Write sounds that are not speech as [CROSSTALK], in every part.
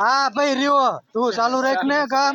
હા ભાઈ રહ્યો. તું ચાલુ રાખ ને કામ.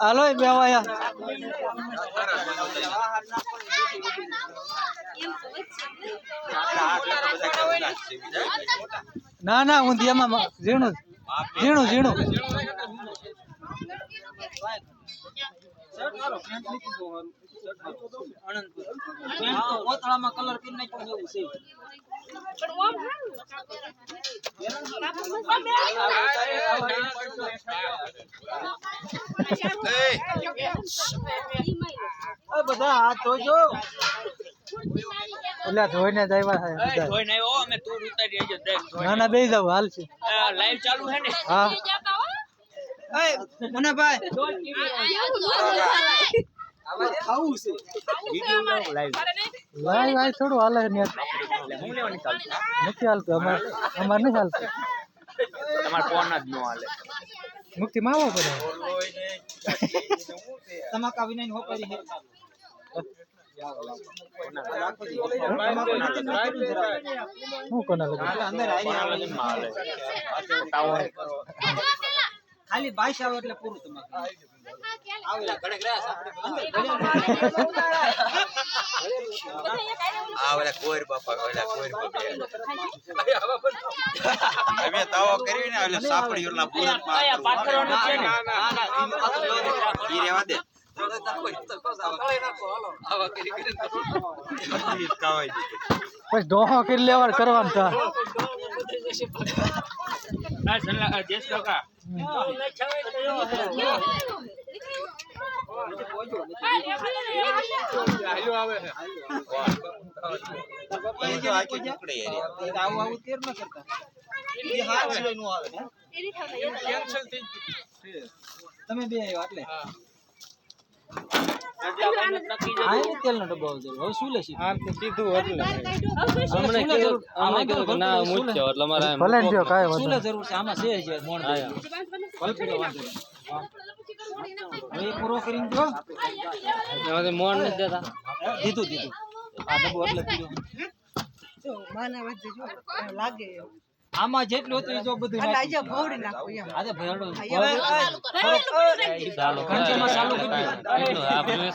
હાલો એ બે વાયા ના ના ઊંધિયામાં ઝીણું ઝીણું ઝીણું. કોથળામાં કલર કરી નાખ્યો એવું છે. આ બધા હાથ ધોજો. એટલે ધોઈને જ આવ્યા છે બધા. ધોઈને આવ્યો અમે તું ઉતારી આવજો દેખ ના ના બે જાવ હાલ છે. લાઈવ ચાલુ છે ને? હા. લાઈ થોડું હાલે ને નથી હાલતું અમારે અમારે નથી હાલતું તમારે ફોન જ ન હાલે મુક્તિ માવો પડે તમાકા વિના હોપારી છે હું કોના લગન અંદર ખાલી ભાષા આવે એટલે પૂરું તમારે. આ બાપા ઓલા બાપા. તાવો કરી ને ઓલા સાપડી ઓલા માં ઈ રેવા દે. પછી ડોહો કરી લેવા કરવાનું તો. તમે બે આવ્યો એટલે? તેલનો ડબ્બો આવશે હવે શું લેશી? આમ તો કીધું એટલે હમણે કીધું હમણે કીધું કે ના મૂક્યો એટલે મારે ભલે ને જો કાંઈ શું જરૂર? છે આમાં છે જ મોણ ભલપીડો વાંધો હવે પૂરો કરીને એમાંથી મોણ નથી દેતા. દીધું દીધું. આ ડબ્બો એટલે કીધું. જો માના વચ્ચે જો લાગે. આમાં જેટલું હતું જો બધું આજે ભોળી નાખો એમ. આજે ભેળો ચાલુ કંચમાં ચાલુ કરી આ બધું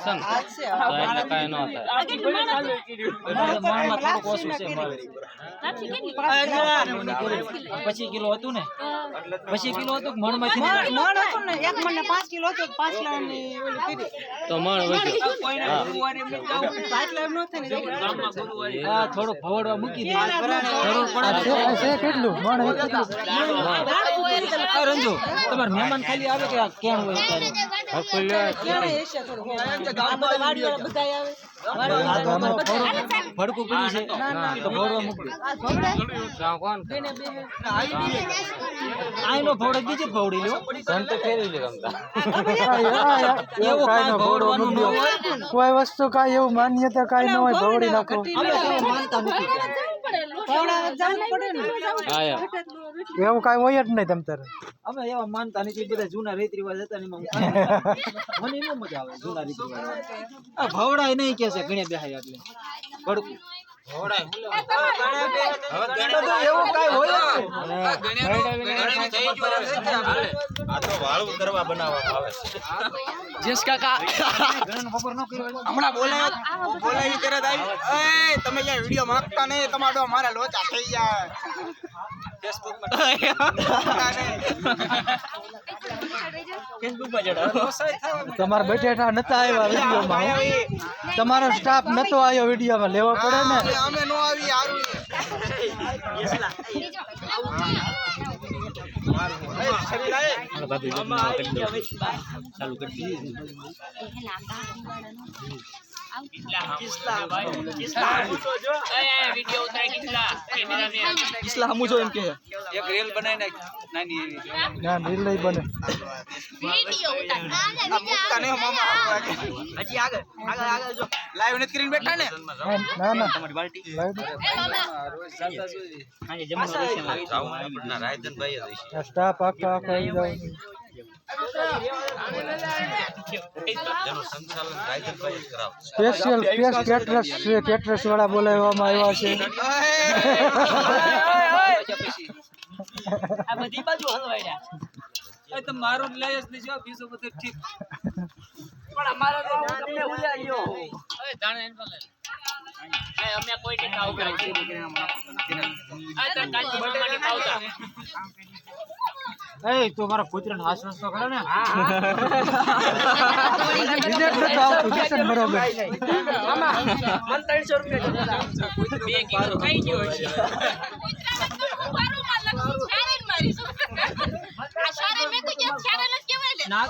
છે આ તો ન હતા માણમાં થોડુંક ઓછું છે પછી કિલો હતું ને. પછી કિલો હતું કે મણમાંથી મણ હતું ને એક મણ ને પાંચ કિલો હતો તો પાંચ કિલો ની ઓલી કરી તો મણ વધ્યો. પાંચ કિલો એમ ન થાય ને હા થોડુંક ભવડવા મૂકી દે જરૂર પડે છે કેટલું મણ એ કેટલું રંજુ. તમારે મહેમાન ખાલી આવે કે કેમ હોય? ભડકું પડ્યું છે? તો બીજી ફેરવી લે ગમતા. કોઈ વસ્તુ કાંઈ એવું માન્યતા કાંઈ ન હોય ભવડી નાખો. માનતા નથી. એવું કાંઈ હોય જ નહીં તમ તારે. અમે એવા માનતા નથી બધા જૂના રીત રિવાજ હતા ને [LAUGHS] મને એમાં મજા આવે જૂના રીત રિવાજ આ ભવડાય નહીં કે છે ઘણી બેહાય એટલે. તમે વીડિયો માંગતા નહીં તમારો મારા લોચા થઈ જાય. તમારા બટેટા નતા આવ્યા વિડીયોમાં તમારો સ્ટાફ નતો આવ્યો વિડીયોમાં લેવો પડે ને? અમે નો આવી હારું. કિસ્લા હમુ જો એમ કે એક રેલ બનાવી નાખ નાની એવી ના નિર્લય બને આ મુક્કા ને મામા હજી આગળ આગળ આગળ જો લાઈવ નથી કરીને બેઠા ને ના ના તમારી બાલ્ટી લાઈવ. ના રાયધનભાઈ જ હશે. આ સ્ટાફ આખો આખો આવી જાય જેનું સંચાલન રાયધનભાઈ જ કરાવશે સ્પેશિયલ કેટરસ કેટરસ વાળા બોલાવવામાં આવ્યા છે. આ બધી બાજુ જ નહીં બીજું બધું અમે કોઈ એ તો મારા કૂતરાને ને. આમાં મન રૂપિયા બે કિલો કઈ છે